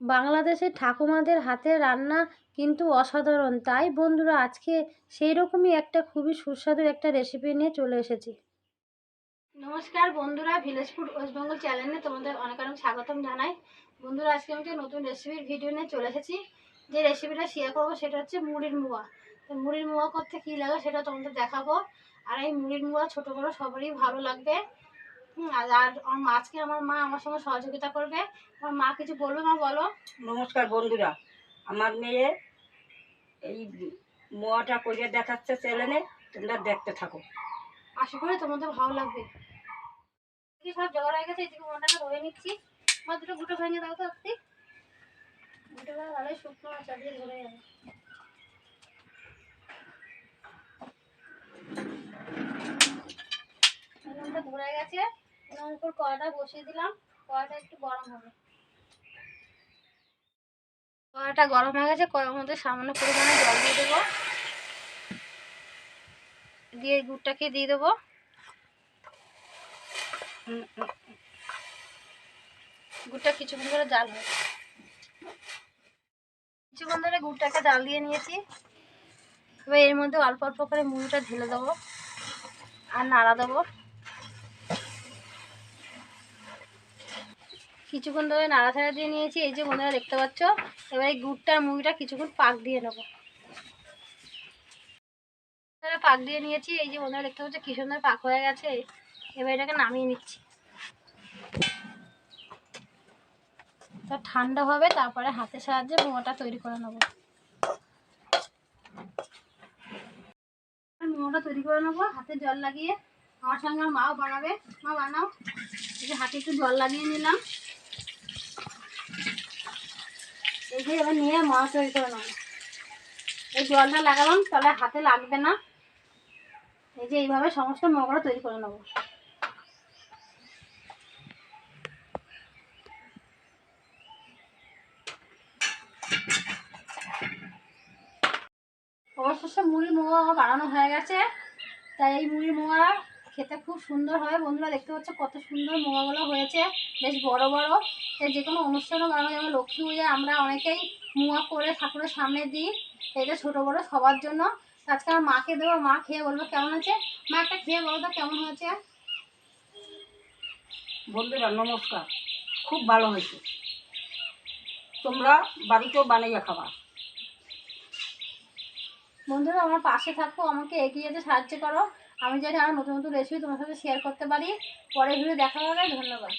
বাংলাদেশের ঠাকুমাদের হাতের রান্না কিন্তু অসাধারণ। তাই বন্ধুরা, আজকে সেই রকমই একটা খুবই সুস্বাদু একটা রেসিপি নিয়ে চলে এসেছি। নমস্কার বন্ধুরা ভিলেজ ফুড ওয়েস্ট বেঙ্গল চ্যানেলে তোমাদের অনেক অনেক স্বাগতম জানাই। বন্ধুরা, আজকে আমি একটা নতুন রেসিপির ভিডিও নিয়ে চলে এসেছি। যে রেসিপিটা শেয়ার করব সেটা হচ্ছে মুড়ির মুয়া। মুড়ির মুয়া করতে কী লাগে সেটা তোমাদের দেখাবো। আর এই মুড়ির মুয়া ছোটো বড়ো সবারই ভালো লাগবে। আর আজকে আমার মা আমার সঙ্গে সহযোগিতা করবে। আমার মা কিছু বলবে মা বলো। নমস্কার বন্ধুরা আমার মেয়ে এই মোয়াটা করে দেখাচ্ছে চ্যানেলে তোমরা দেখতে থাকো। আশা করি তোমাদের ভালো লাগবে। সব জোগাড় হয়ে গেছে এদিকে মনটাকে ধরে নিচ্ছি। আমার দুটো গুটো ভেঙে দাও তো একটি গুটো ভেঙে ভালোই শুকনো দিয়ে ধরে যাবে। গেছে। এর উপর কড়াটা বসিয়ে দিলাম। কড়াটা একটু গরম হবে। কড়াটা গরম হয়ে গেছে, কড়ার মধ্যে সামান্য পরিমাণে জল দিয়ে দেবো। দিয়ে গুড়টাকে দিয়ে দেবো। গুড়টা কিছুক্ষণ ধরে জাল হয় কিছুক্ষণ ধরে গুড়টাকে জাল দিয়ে নিয়েছি। এবার এর মধ্যে অল্প অল্প করে মুড়িটা ঢেলে দেবো আর নাড়া দেবো। কিছুক্ষণ ধরে নাড়াচাড়া দিয়ে নিয়েছি। এই যে বন্ধুরা দেখতে পাচ্ছ, এবার এই গুড়টা আর মুড়িটা কিছুক্ষণ পাক দিয়ে নেব। পাক দিয়ে নিয়েছি। এই যে বন্ধুরা দেখতে পাচ্ছ, কি সুন্দর পাক হয়ে গেছে। এবার এটাকে নামিয়ে নিচ্ছি। তা ঠান্ডা হবে, তারপরে হাতের সাহায্যে মোমোটা তৈরি করে নেব। মোমোটা তৈরি করে নেব, হাতে জল লাগিয়ে। আমার সঙ্গে মাও বানাবে। মা বানাও। হাতে একটু জল লাগিয়ে নিলাম। এই যে এবার নিয়ে মা তৈরি করে নেব। এই জলটা লাগালাম, তাহলে হাতে লাগবে না। এই যে এইভাবে সমস্ত মোমোগুলো তৈরি করে নেব। অবশেষে মুড়ি মোয়া বানানো হয়ে গেছে। তাই এই মুড়ি মোয়া খেতে খুব সুন্দর হয় বন্ধুরা দেখতে পাচ্ছ কত সুন্দর মোয়াগুলো হয়েছে। বেশ বড় বড়। যে কোনো অনুষ্ঠানও বানানো যেমন লক্ষ্মী পূজায় আমরা অনেকেই মোয়া করে ঠাকুরের সামনে দিই এটা ছোটো বড়ো সবার জন্য। আজকে আমার মাকে দেবো। মা খেয়ে বলব কেমন আছে মা একটা খেয়ে বলো তো কেমন হয়েছে? বন্ধুরা নমস্কার। খুব ভালো হয়েছে। তোমরা বাড়িতেও বানাইয়া খাবা। বন্ধুরা আমার পাশে থাকো। আমাকে এগিয়ে যেতে সাহায্য করো। আমি যেটা আরও নতুন নতুন রেসিপি তোমার সাথে শেয়ার করতে পারি পরের ভিডিও দেখা হবে ধন্যবাদ।